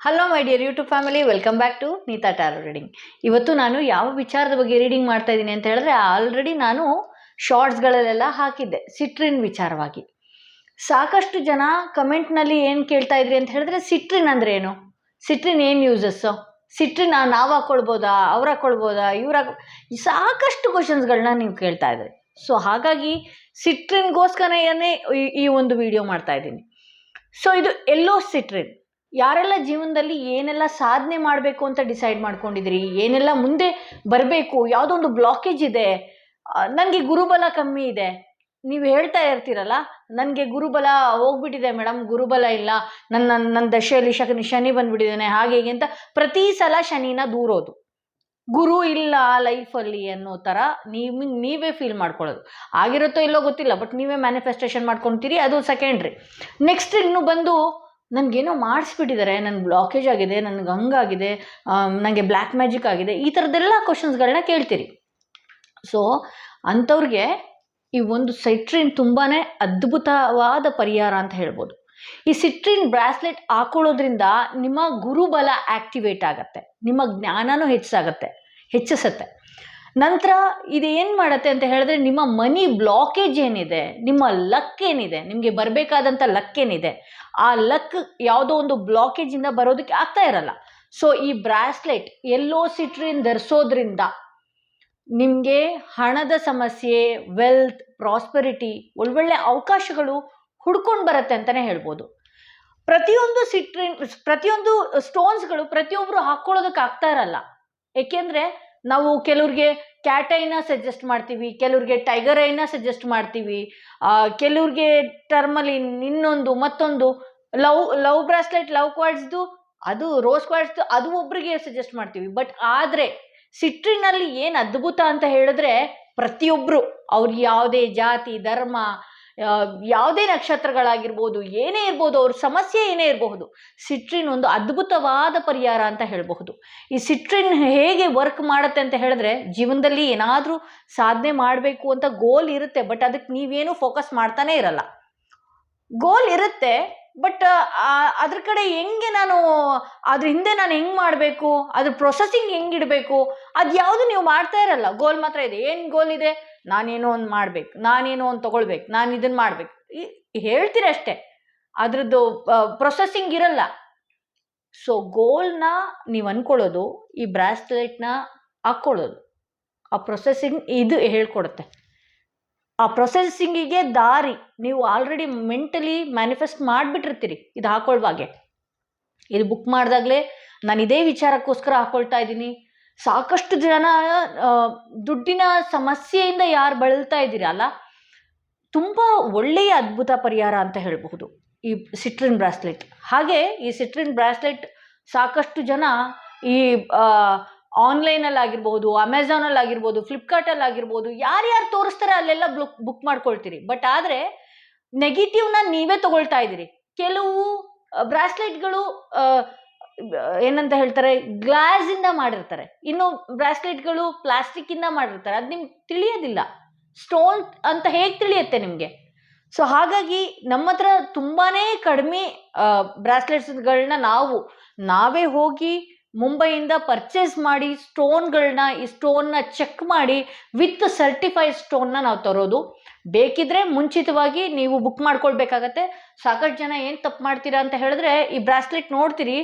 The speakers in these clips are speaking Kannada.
Hello my dear YouTube family welcome back to Neeta tarot reading ಇವತ್ತು ನಾನು ಯಾವ ವಿಚಾರದ ಬಗ್ಗೆ ರೀಡಿಂಗ್ ಮಾಡ್ತಾ ಇದ್ದೀನಿ ಅಂತ ಹೇಳಿದ್ರೆ ಆಲ್ರೆಡಿ ನಾನು ಶಾರ್ಟ್ಸ್ಗಳಲ್ಲೆಲ್ಲ ಹಾಕಿದ್ದೆ ಸಿಟ್ರಿನ್ ವಿಚಾರವಾಗಿ. ಸಾಕಷ್ಟು ಜನ ಕಮೆಂಟ್ನಲ್ಲಿ ಏನು ಕೇಳ್ತಾ ಇದ್ರಿ ಅಂತ ಹೇಳಿದ್ರೆ ಸಿಟ್ರಿನ್ ಅಂದ್ರೆ ಏನು? ಸಿಟ್ರಿನ್ ಏನು ಯೂಸಸ್ಸು ಸಿಟ್ರಿನ ನಾವು ಹಾಕ್ಕೊಳ್ಬೋದಾ ಅವ್ರು ಹಾಕ್ಕೊಳ್ಬೋದಾ ಇವ್ರು ಹಾಕೊ ಸಾಕಷ್ಟು ಕ್ವಶನ್ಸ್ಗಳನ್ನ ನೀವು ಕೇಳ್ತಾ ಇದ್ರಿ. ಸೊ ಹಾಗಾಗಿ ಸಿಟ್ರಿನ್ಗೋಸ್ಕರನೇ ಈ- ಈ ಒಂದು ವಿಡಿಯೋ ಮಾಡ್ತಾ ಇದ್ದೀನಿ. ಸೊ ಇದು ಎಲ್ಲೋ ಸಿಟ್ರಿನ್ ಯಾರೆಲ್ಲ ಜೀವನದಲ್ಲಿ ಏನೆಲ್ಲ ಸಾಧನೆ ಮಾಡಬೇಕು ಅಂತ ಡಿಸೈಡ್ ಮಾಡ್ಕೊಂಡಿದ್ರಿ ಏನೆಲ್ಲ ಮುಂದೆ ಬರಬೇಕು? ಯಾವುದೋ ಒಂದು ಬ್ಲಾಕೇಜ್ ಇದೆ ನನಗೆ ಗುರುಬಲ ಕಮ್ಮಿ ಇದೆ. ನೀವು ಹೇಳ್ತಾ ಇರ್ತೀರಲ್ಲ, ನನಗೆ ಗುರುಬಲ ಹೋಗ್ಬಿಟ್ಟಿದೆ ಮೇಡಮ್ ಗುರುಬಲ ಇಲ್ಲ. ನನ್ನ ನನ್ನ ದಶೆಯಲ್ಲಿ ಶನಿ ಶನಿ ಬಂದ್ಬಿಟ್ಟಿದ್ದಾನೆ, ಹಾಗೆ ಹೀಗೆ ಅಂತ ಪ್ರತಿ ಸಲ ಶನಿನ ದೂರೋದು. ಗುರು ಇಲ್ಲ ಲೈಫಲ್ಲಿ ಅನ್ನೋ ಥರ ನೀವು, ನೀವೇ ಫೀಲ್ ಮಾಡ್ಕೊಳ್ಳೋದು. ಆಗಿರುತ್ತೋ ಇಲ್ಲೋ ಗೊತ್ತಿಲ್ಲ, ಬಟ್ ನೀವೇ ಮ್ಯಾನಿಫೆಸ್ಟೇಷನ್ ಮಾಡ್ಕೊತೀರಿ, ಅದು ಸೆಕೆಂಡ್ರಿ ನೆಕ್ಸ್ಟ್ ಇನ್ನು ಬಂದು ನನಗೇನೋ ಮಾಡಿಸ್ಬಿಟ್ಟಿದ್ದಾರೆ ನನಗೆ ಬ್ಲಾಕೇಜ್ ಆಗಿದೆ, ನನಗೆ ಹಂಗಾಗಿದೆ ನನಗೆ ಬ್ಲ್ಯಾಕ್ ಮ್ಯಾಜಿಕ್ ಆಗಿದೆ, ಈ ಥರದ್ದೆಲ್ಲ ಕ್ವಶನ್ಸ್ಗಳನ್ನ ಕೇಳ್ತೀರಿ. ಸೊ ಅಂಥವ್ರಿಗೆ ಈ ಒಂದು ಸೈಟ್ರಿನ್ ತುಂಬಾ ಅದ್ಭುತವಾದ ಪರಿಹಾರ ಅಂತ ಹೇಳ್ಬೋದು. ಈ ಸಿಟ್ರಿನ್ ಬ್ರಾಸ್ಲೆಟ್ ಹಾಕೊಳ್ಳೋದ್ರಿಂದ ನಿಮ್ಮ ಗುರುಬಲ ಆ್ಯಕ್ಟಿವೇಟ್ ಆಗುತ್ತೆ, ನಿಮ್ಮ ಜ್ಞಾನನೂ ಹೆಚ್ಚಾಗತ್ತೆ, ಹೆಚ್ಚಿಸುತ್ತೆ. ನಂತರ ಇದು ಏನು ಮಾಡುತ್ತೆ ಅಂತ ಹೇಳಿದ್ರೆ ನಿಮ್ಮ ಮನಿ ಬ್ಲಾಕೇಜ್ ಏನಿದೆ, ನಿಮ್ಮ ಲಕ್ ಏನಿದೆ, ನಿಮಗೆ ಬರಬೇಕಾದಂಥ ಲಕ್ ಏನಿದೆ, ಆ ಲಕ್ ಯಾವುದೋ ಒಂದು ಬ್ಲಾಕೇಜಿಂದ ಬರೋದಕ್ಕೆ ಆಗ್ತಾ ಇರಲ್ಲ. ಸೊ ಈ ಬ್ರಾಸ್ಲೆಟ್ ಎಲ್ಲೋ ಸಿಟ್ರಿನ್ ಧರಿಸೋದ್ರಿಂದ ನಿಮಗೆ ಹಣದ ಸಮಸ್ಯೆ ವೆಲ್ತ್ ಪ್ರಾಸ್ಪರಿಟಿ ಒಳ್ಳೊಳ್ಳೆ ಅವಕಾಶಗಳು ಹುಡ್ಕೊಂಡು ಬರುತ್ತೆ ಅಂತಲೇ ಹೇಳ್ಬೋದು. ಪ್ರತಿಯೊಂದು ಸಿಟ್ರಿನ್ ಪ್ರತಿಯೊಂದು ಸ್ಟೋನ್ಸ್ಗಳು ಪ್ರತಿಯೊಬ್ಬರು ಹಾಕ್ಕೊಳ್ಳೋದಕ್ಕೆ ಆಗ್ತಾ ಇರಲ್ಲ. ಏಕೆಂದರೆ ನಾವು ಕೆಲವ್ರಿಗೆ ಕ್ಯಾಟ್ ಸಜೆಸ್ಟ್ ಮಾಡ್ತೀವಿ, ಕೆಲವ್ರಿಗೆ ಟೈಗರ್ ಐನ ಸಜೆಸ್ಟ್ ಮಾಡ್ತೀವಿ ಕೆಲವ್ರಿಗೆ ಟರ್ಮಲಿ ಇನ್ನೊಂದು, ಮತ್ತೊಂದು ಲವ್ ಲವ್ ಬ್ರಾಸ್ಲೆಟ್ ಲವ್ ಕ್ವಾಡ್ಸ್ದು ಅದು ರೋಸ್ ಕ್ವಾಡ್ಸ್ದು ಅದು ಒಬ್ರಿಗೆ ಸಜೆಸ್ಟ್ ಮಾಡ್ತೀವಿ. ಬಟ್ ಆದರೆ ಸಿಟ್ರಿನಲ್ಲಿ ಏನು ಅದ್ಭುತ ಅಂತ ಹೇಳಿದ್ರೆ ಪ್ರತಿಯೊಬ್ಬರು ಅವ್ರಿಗೆ ಯಾವುದೇ ಜಾತಿ, ಧರ್ಮ ಯಾವುದೇ ನಕ್ಷತ್ರಗಳಾಗಿರ್ಬೋದು, ಏನೇ ಇರ್ಬೋದು, ಅವ್ರ ಸಮಸ್ಯೆ ಏನೇ ಇರಬಹುದು, ಸಿಟ್ರಿನ್ ಒಂದು ಅದ್ಭುತವಾದ ಪರಿಹಾರ ಅಂತ ಹೇಳಬಹುದು. ಈ ಸಿಟ್ರಿನ್ ಹೇಗೆ ವರ್ಕ್ ಮಾಡುತ್ತೆ ಅಂತ ಹೇಳಿದ್ರೆ, ಜೀವನದಲ್ಲಿ ಏನಾದರೂ ಸಾಧನೆ ಮಾಡಬೇಕು ಅಂತ ಗೋಲ್ ಇರುತ್ತೆ ಬಟ್ ಅದಕ್ಕೆ ನೀವೇನು ಫೋಕಸ್ ಮಾಡ್ತಾನೆ ಇರಲ್ಲ. ಗೋಲ್ ಇರುತ್ತೆ ಬಟ್ ಅದ್ರ ಕಡೆ ಹೆಂಗೆ ನಾನು, ಅದ್ರ ಹಿಂದೆ ನಾನು ಹೆಂಗೆ ಮಾಡಬೇಕು, ಅದ್ರ ಪ್ರೊಸೆಸಿಂಗ್ ಹೆಂಗೆ ಇಡಬೇಕು ಅದು ಯಾವುದು ನೀವು ಮಾಡ್ತಾ ಇರಲ್ಲ. ಗೋಲ್ ಮಾತ್ರ ಇದೆ. ಏನು ಗೋಲ್ ಇದೆ? ನಾನೇನೋ ಒಂದು ಮಾಡ್ಬೇಕು, ನಾನೇನೋ ಒಂದು ತೊಗೊಳ್ಬೇಕು, ನಾನು ಇದನ್ನು ಮಾಡ್ಬೇಕು. ಹೇಳ್ತೀರ ಅಷ್ಟೇ. ಅದ್ರದ್ದು ಪ್ರೊಸೆಸಿಂಗ್ ಇರಲ್ಲ. ಸೊ ಗೋಲ್ನ ನೀವು ಅಂದ್ಕೊಳ್ಳೋದು ಈ ಬ್ರಾಸ್ಲೆಟ್ನ ಹಾಕ್ಕೊಳ್ಳೋದು. ಆ ಪ್ರೊಸೆಸಿಂಗ್ ಇದು ಹೇಳ್ಕೊಡುತ್ತೆ. ಆ ಪ್ರೊಸೆಸಿಂಗಿಗೆ ದಾರಿ, ನೀವು ಆಲ್ರೆಡಿ ಮೆಂಟಲಿ ಮ್ಯಾನಿಫೆಸ್ಟ್ ಮಾಡಿಬಿಟ್ಟಿರ್ತೀರಿ ಇದು ಹಾಕೊಳ್ಳುವಾಗೆ ಇದು ಬುಕ್ ಮಾಡಿದಾಗಲೇ ನಾನು ಇದೇ ವಿಚಾರಕ್ಕೋಸ್ಕರ ಹಾಕ್ಕೊಳ್ತಾ ಇದ್ದೀನಿ. ಸಾಕಷ್ಟು ಜನ ದುಡ್ಡಿನ ಸಮಸ್ಯೆಯಿಂದ ಯಾರು ಬಳಲ್ತಾ ಇದ್ದೀರಲ್ಲ ತುಂಬ ಒಳ್ಳೆಯ ಅದ್ಭುತ ಪರಿಹಾರ ಅಂತ ಹೇಳಬಹುದು ಈ ಸಿಟ್ರಿನ್ ಬ್ರಾಸ್ಲೆಟ್. ಹಾಗೆ ಈ ಸಿಟ್ರಿನ್ ಬ್ರಾಸ್ಲೆಟ್ ಸಾಕಷ್ಟು ಜನ ಈ ಆನ್ಲೈನಲ್ಲಿ ಆಗಿರ್ಬೋದು ಅಮೆಝಾನಲ್ಲಿ ಆಗಿರ್ಬೋದು ಫ್ಲಿಪ್ಕಾರ್ಟಲ್ಲಿ ಆಗಿರ್ಬೋದು ಯಾರ್ಯಾರು ತೋರಿಸ್ತಾರೆ ಅಲ್ಲೆಲ್ಲ ಬುಕ್ ಬುಕ್ ಮಾಡ್ಕೊಳ್ತೀರಿ. ಬಟ್ ಆದರೆ ನೆಗೆಟಿವ್ನ ನೀವೇ ತಗೊಳ್ತಾ ಇದ್ದೀರಿ. ಕೆಲವು ಬ್ರಾಸ್ಲೆಟ್ಗಳು ಏನಂತ ಹೇಳ್ತಾರೆ, ಗ್ಲಾಸಿಂದ ಮಾಡಿರ್ತಾರೆ. ಇನ್ನು ಬ್ರಾಸ್ಲೆಟ್ಗಳು ಪ್ಲಾಸ್ಟಿಕ್ಕಿಂದ ಮಾಡಿರ್ತಾರೆ. ಅದು ನಿಮ್ಗೆ ತಿಳಿಯೋದಿಲ್ಲ. ಸ್ಟೋನ್ ಅಂತ ಹೇಗೆ ತಿಳಿಯುತ್ತೆ ನಿಮಗೆ? ಸೊ ಹಾಗಾಗಿ ನಮ್ಮ ಹತ್ರ ತುಂಬಾ ಕಡಿಮೆ ಬ್ರಾಸ್ಲೆಟ್ಸ್ಗಳನ್ನ ನಾವು, ನಾವೇ ಹೋಗಿ ಮುಂಬೈಯಿಂದ ಪರ್ಚೇಸ್ ಮಾಡಿ ಸ್ಟೋನ್ಗಳನ್ನ ಈ ಸ್ಟೋನ್ನ ಚೆಕ್ ಮಾಡಿ ವಿತ್ ಸರ್ಟಿಫೈಡ್ ಸ್ಟೋನ್ನ ನಾವು ತರೋದು. ಬೇಕಿದ್ರೆ ಮುಂಚಿತವಾಗಿ ನೀವು ಬುಕ್ ಮಾಡ್ಕೊಳ್ಬೇಕಾಗತ್ತೆ. ಸಾಕಷ್ಟು ಜನ ಏನು ತಪ್ಪು ಮಾಡ್ತೀರಾ ಅಂತ ಹೇಳಿದ್ರೆ, ಈ ಬ್ರಾಸ್ಲೆಟ್ ನೋಡ್ತೀರಿ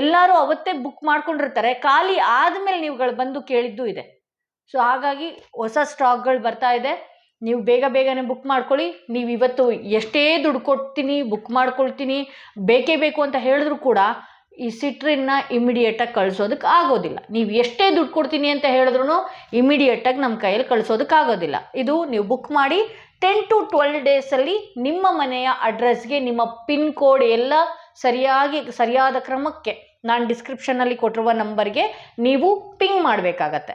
ಎಲ್ಲರೂ ಅವತ್ತೇ ಬುಕ್ ಮಾಡ್ಕೊಂಡಿರ್ತಾರೆ. ಖಾಲಿ ಆದಮೇಲೆ ನೀವುಗಳು ಬಂದು ಕೇಳಿದ್ದು ಇದೆ. ಸೊ ಹಾಗಾಗಿ ಹೊಸ ಸ್ಟಾಕ್ಗಳು ಬರ್ತಾ ಇದೆ. ನೀವು ಬೇಗ ಬೇಗನೆ ಬುಕ್ ಮಾಡ್ಕೊಳ್ಳಿ. ನೀವು ಇವತ್ತು ಎಷ್ಟೇ ದುಡ್ಡು ಕೊಡ್ತೀನಿ ಬುಕ್ ಮಾಡ್ಕೊಳ್ತೀನಿ, ಬೇಕೇ ಬೇಕು ಅಂತ ಹೇಳಿದ್ರು ಕೂಡ ಈ ಸಿಟ್ರಿನ್ನ ಇಮಿಡಿಯೇಟಾಗಿ ಕಳಿಸೋದಕ್ಕೆ ಆಗೋದಿಲ್ಲ. ನೀವು ಎಷ್ಟೇ ದುಡ್ಡು ಕೊಡ್ತೀನಿ ಅಂತ ಹೇಳಿದ್ರು ಇಮಿಡಿಯೇಟಾಗಿ ನಮ್ಮ ಕೈಯಲ್ಲಿ ಕಳಿಸೋದಕ್ಕೆ ಆಗೋದಿಲ್ಲ. ಇದು ನೀವು ಬುಕ್ ಮಾಡಿ ಟೆನ್ ಟು ಟ್ವೆಲ್ ಡೇಸಲ್ಲಿ ನಿಮ್ಮ ಮನೆಯ ಅಡ್ರೆಸ್ಗೆ ನಿಮ್ಮ ಪಿನ್ ಕೋಡ್ ಎಲ್ಲ ಸರಿಯಾಗಿ, ಸರಿಯಾದ ಕ್ರಮಕ್ಕೆ, ನಾನು ಡಿಸ್ಕ್ರಿಪ್ಷನಲ್ಲಿ ಕೊಟ್ಟಿರುವ ನಂಬರ್ಗೆ ನೀವು ಪಿಂಗ್ ಮಾಡಬೇಕಾಗತ್ತೆ.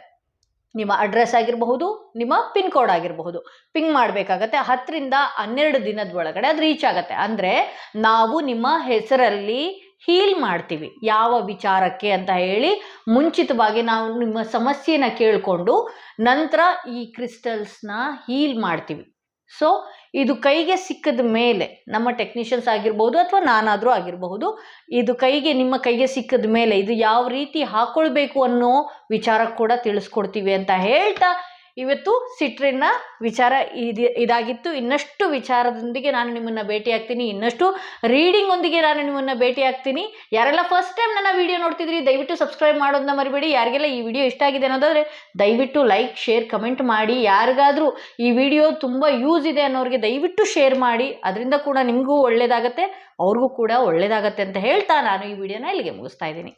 ನಿಮ್ಮ ಅಡ್ರೆಸ್ ಆಗಿರಬಹುದು, ನಿಮ್ಮ ಪಿನ್ ಕೋಡ್ ಆಗಿರಬಹುದು. ಪಿಂಗ್ ಮಾಡಬೇಕಾಗತ್ತೆ. ಹತ್ತರಿಂದ ಹನ್ನೆರಡು ದಿನದ ಒಳಗಡೆ ಅದು ರೀಚ್ ಆಗುತ್ತೆ. ಅಂದರೆ ನಾವು ನಿಮ್ಮ ಹೆಸರಲ್ಲಿ ಹೀಲ್ ಮಾಡ್ತೀವಿ. ಯಾವ ವಿಚಾರಕ್ಕೆ ಅಂತ ಹೇಳಿ ಮುಂಚಿತವಾಗಿ ನಾವು ನಿಮ್ಮ ಸಮಸ್ಯೆನ ಕೇಳಿಕೊಂಡು ನಂತರ ಈ ಕ್ರಿಸ್ಟಲ್ಸ್ನ ಹೀಲ್ ಮಾಡ್ತೀವಿ. ಸೊ ಇದು ಕೈಗೆ ಸಿಕ್ಕಿದ ಮೇಲೆ ನಮ್ಮ ಟೆಕ್ನಿಷಿಯನ್ಸ್ ಆಗಿರ್ಬೋದು ಅಥವಾ ನಾನಾದರೂ ಆಗಿರಬಹುದು, ಇದು ಕೈಗೆ, ನಿಮ್ಮ ಕೈಗೆ ಸಿಕ್ಕಿದ ಮೇಲೆ ಇದು ಯಾವ ರೀತಿ ಹಾಕೊಳ್ಬೇಕು ಅನ್ನೋ ವಿಚಾರ ಕೂಡ ತಿಳಿಸ್ಕೊಡ್ತೀವಿ ಅಂತ ಹೇಳ್ತಾ ಇವತ್ತು ಸಿಟ್ರಿನ್ನ ವಿಚಾರ ಇದು, ಇದಾಗಿತ್ತು. ಇನ್ನಷ್ಟು ವಿಚಾರದೊಂದಿಗೆ ನಾನು ನಿಮ್ಮನ್ನು ಭೇಟಿ ಆಗ್ತೀನಿ ಇನ್ನಷ್ಟು ರೀಡಿಂಗ್ ಒಂದಿಗೆ ನಾನು ನಿಮ್ಮನ್ನು ಭೇಟಿ ಆಗ್ತೀನಿ ಯಾರೆಲ್ಲ ಫಸ್ಟ್ ಟೈಮ್ ನನ್ನ ವಿಡಿಯೋ ನೋಡ್ತಿದ್ರಿ, ದಯವಿಟ್ಟು ಸಬ್ಸ್ಕ್ರೈಬ್ ಮಾಡೋದನ್ನ ಮರಿಬೇಡಿ. ಯಾರಿಗೆಲ್ಲ ಈ ವಿಡಿಯೋ ಇಷ್ಟ ಆಗಿದೆ ಅನ್ನೋದಾದರೆ, ದಯವಿಟ್ಟು ಲೈಕ್, ಶೇರ್, ಕಮೆಂಟ್ ಮಾಡಿ. ಯಾರಿಗಾದರೂ ಈ ವಿಡಿಯೋ ತುಂಬ ಯೂಸ್ ಇದೆ ಅನ್ನೋರಿಗೆ ದಯವಿಟ್ಟು ಶೇರ್ ಮಾಡಿ. ಅದರಿಂದ ಕೂಡ ನಿಮಗೂ ಒಳ್ಳೆಯದಾಗತ್ತೆ ಅವ್ರಿಗೂ ಕೂಡ ಒಳ್ಳೆಯದಾಗತ್ತೆ ಅಂತ ಹೇಳ್ತಾ ನಾನು ಈ ವಿಡಿಯೋನ ಇಲ್ಲಿಗೆ ಮುಗಿಸ್ತಾ ಇದ್ದೀನಿ.